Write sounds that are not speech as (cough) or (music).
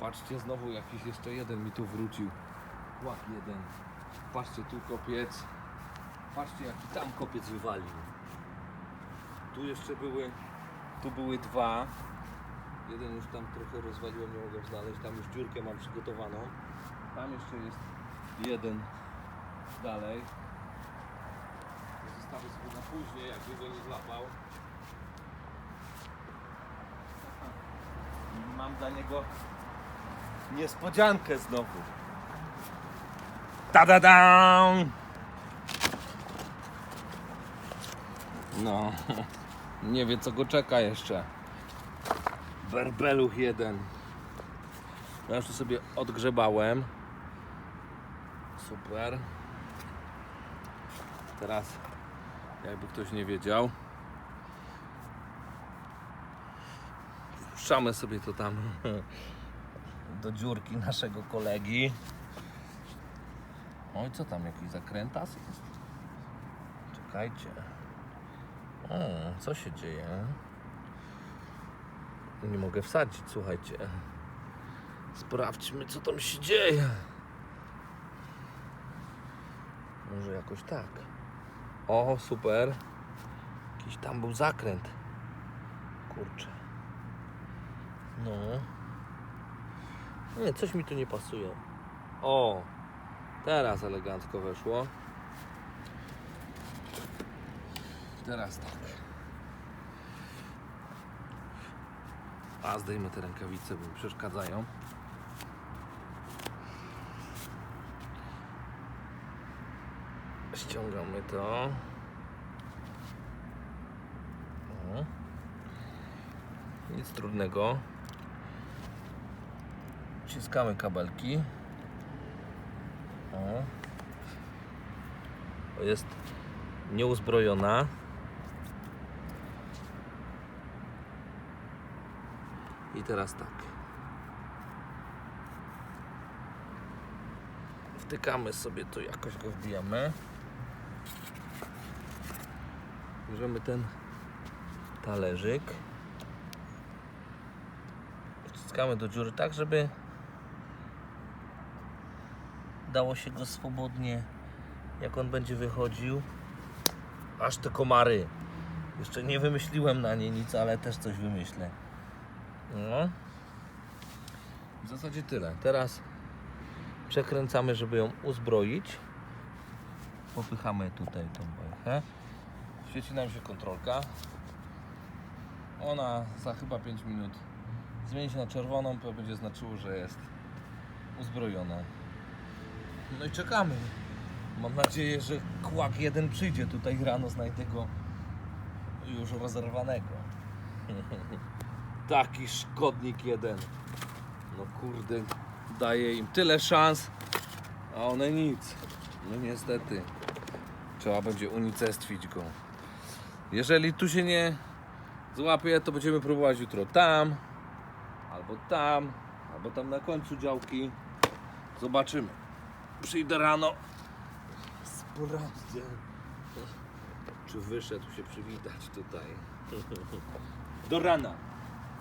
Patrzcie, znowu jakiś jeszcze jeden mi tu wrócił. Łak jeden. Patrzcie, tu kopiec. Patrzcie, jaki tam kopiec wywalił. Tu jeszcze były, tu były dwa. Jeden już tam trochę rozwaliłem, nie mogłem znaleźć. Tam już dziurkę mam przygotowaną. Tam jeszcze jest jeden dalej. Zostawię sobie na później, jakby go nie złapał. Mam dla niego niespodziankę znowu. ta da da No, (laughs) nie wie co go czeka jeszcze. Berbeluch jeden. Ja już tu sobie odgrzebałem. Super. Teraz, jakby ktoś nie wiedział, wpuszczamy sobie to tam (laughs) do dziurki naszego kolegi. Oj, co tam, jakiś zakrętas jest? Czekajcie. O, co się dzieje? Nie mogę wsadzić, słuchajcie. Sprawdźmy, co tam się dzieje. Może jakoś tak. O, super. Jakiś tam był zakręt. Kurczę. No. Nie, coś mi tu nie pasuje. O, teraz elegancko weszło. Teraz tak. A zdejmę te rękawice, bo mi przeszkadzają. Ściągamy to. Nic trudnego. Wciskamy kabelki. O. Jest nieuzbrojona. I teraz tak. Wtykamy sobie tu, jakoś go wbijamy. Bierzemy ten talerzyk. Wciskamy do dziury tak, żeby dało się go swobodnie, jak on będzie wychodził. Aż te komary. Jeszcze nie wymyśliłem na nie nic, ale też coś wymyślę. No. W zasadzie tyle. Teraz przekręcamy, żeby ją uzbroić. Popychamy tutaj tą bajkę. Świeci nam się kontrolka. Ona za chyba 5 minut zmieni się na czerwoną, to będzie znaczyło, że jest uzbrojona. No i czekamy. Mam nadzieję, że kłak jeden przyjdzie tutaj rano, znajdę go już rozerwanego. (laughs) Taki szkodnik jeden. No kurde, daje im tyle szans, a one nic. No niestety. Trzeba będzie unicestwić go. Jeżeli tu się nie złapie, to będziemy próbować jutro tam, albo tam, albo tam na końcu działki. Zobaczymy. Przyjdę rano. Sprawdzę. Czy wyszedł się przywitać tutaj. Do rana.